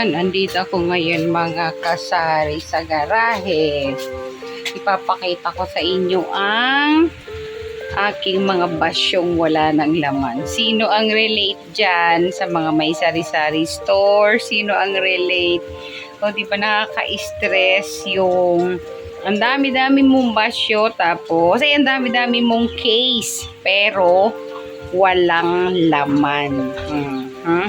Yun, andito ako ngayon mga kasari sa garahe. Ipapakita ko sa inyo ang aking mga basyong wala ng laman. Sino ang relate dyan sa mga may sari-sari store? Sino ang relate? O di ba nakaka-stress yung ang dami-dami mong basyo tapos ay ang dami-dami mong case pero walang laman. Hmm. hmm?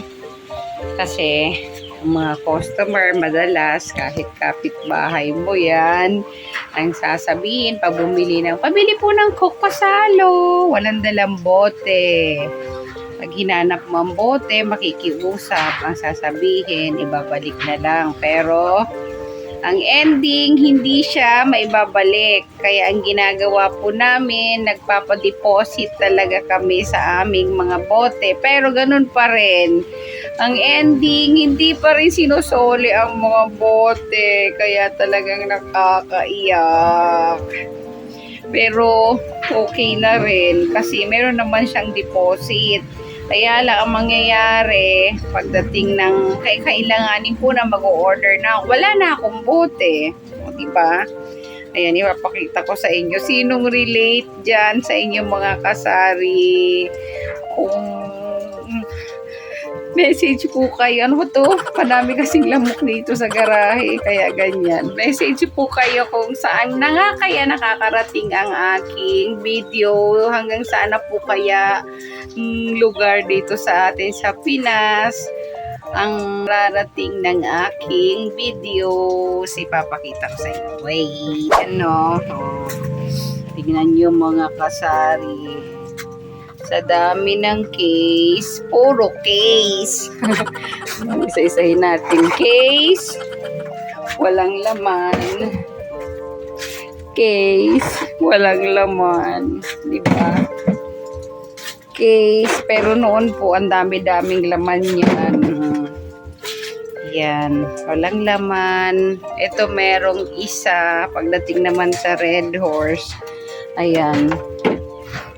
Kasi mga customer madalas kahit kapitbahay mo yan ang sasabihin pag bumili ng pabili po ng coke pasalo. Walang dalang bote. Pag hinanap mo ang bote makikiusap. Ang sasabihin ibabalik na lang. Pero ang ending hindi siya maibabalik kaya ang ginagawa po namin nagpapadeposit talaga kami sa aming mga bote pero ganun pa rin ang ending, hindi pa rin sinusoli ang mga bote. Kaya talagang nakakaiyak. Pero okay na rin kasi meron naman siyang deposit. Kaya lang ang mangyayari pagdating ng kay kailanganin po na mag-order na wala na akong bote. O, di ba? Ayan, ipapakita ko sa inyo. Sinong relate dyan sa inyong mga kasari? Message po kayo. Ano to? Padami kasing lamok dito sa garahe. Kaya ganyan. Message po kayo kung saan na nga kaya nakakarating ang aking video. Hanggang saan na po kaya mm, lugar dito sa atin sa Pinas ang rarating ng aking video. Si papakita ko sa inyo. Wait, ano? Oh. Tignan nyo mga kasari sa dami ng case, puro case. Isa-isahin natin. Case, walang laman. Case, walang laman. Di ba? Case, pero noon po, ang dami-daming laman yan. Yan, walang laman. Ito merong isa. Pagdating naman sa Red Horse, ayan,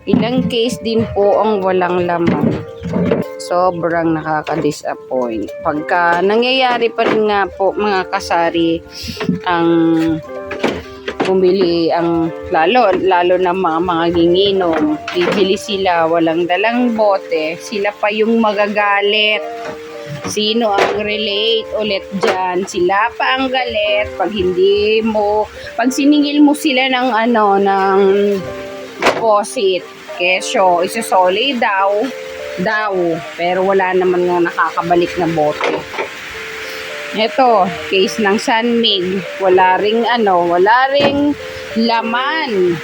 Ilang case din po ang walang laman. Sobrang nakaka-disappoint. Pagka nangyayari pa rin nga po mga kasari ang bumili ang lalo lalo na mga mga ginginom bibili sila walang dalang bote sila pa yung magagalit sino ang relate ulit dyan sila pa ang galit pag hindi mo pag siningil mo sila ng ano ng deposit. Kesyo, isusoli daw, daw, pero wala naman nga nakakabalik na bote. Ito, case ng Sanmig, wala ring ano, wala ring laman.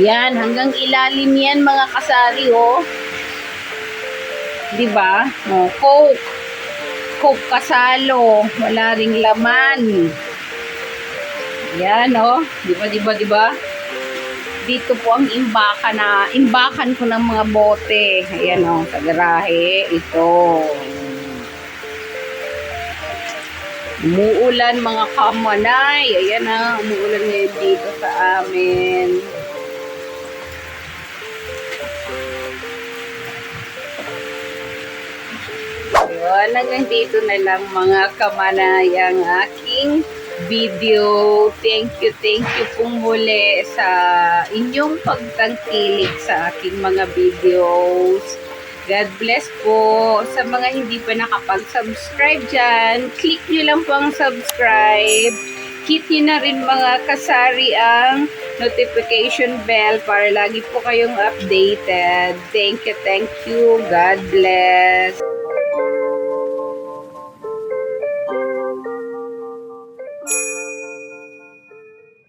Yan, hanggang ilalim yan mga kasari, oh. 'Di ba? Oh, Coke. Coke kasalo, wala ring laman. Yan, oh. Di ba, di ba, di ba? Dito po ang imbaka na, imbakan ko ng mga bote. Ayan, oh, sa garahe. Ito. Umuulan mga kamanay. Ayan na, umuulan ngayon dito sa amin. Yun, hanggang dito na lang mga kamanay ang aking video. Thank you, thank you pong muli sa inyong pagtangkilik sa aking mga videos. God bless po. Sa mga hindi pa nakapag-subscribe dyan, click nyo lang po ang subscribe. Hit nyo na rin mga kasari ang notification bell para lagi po kayong updated. Thank you, thank you. God bless.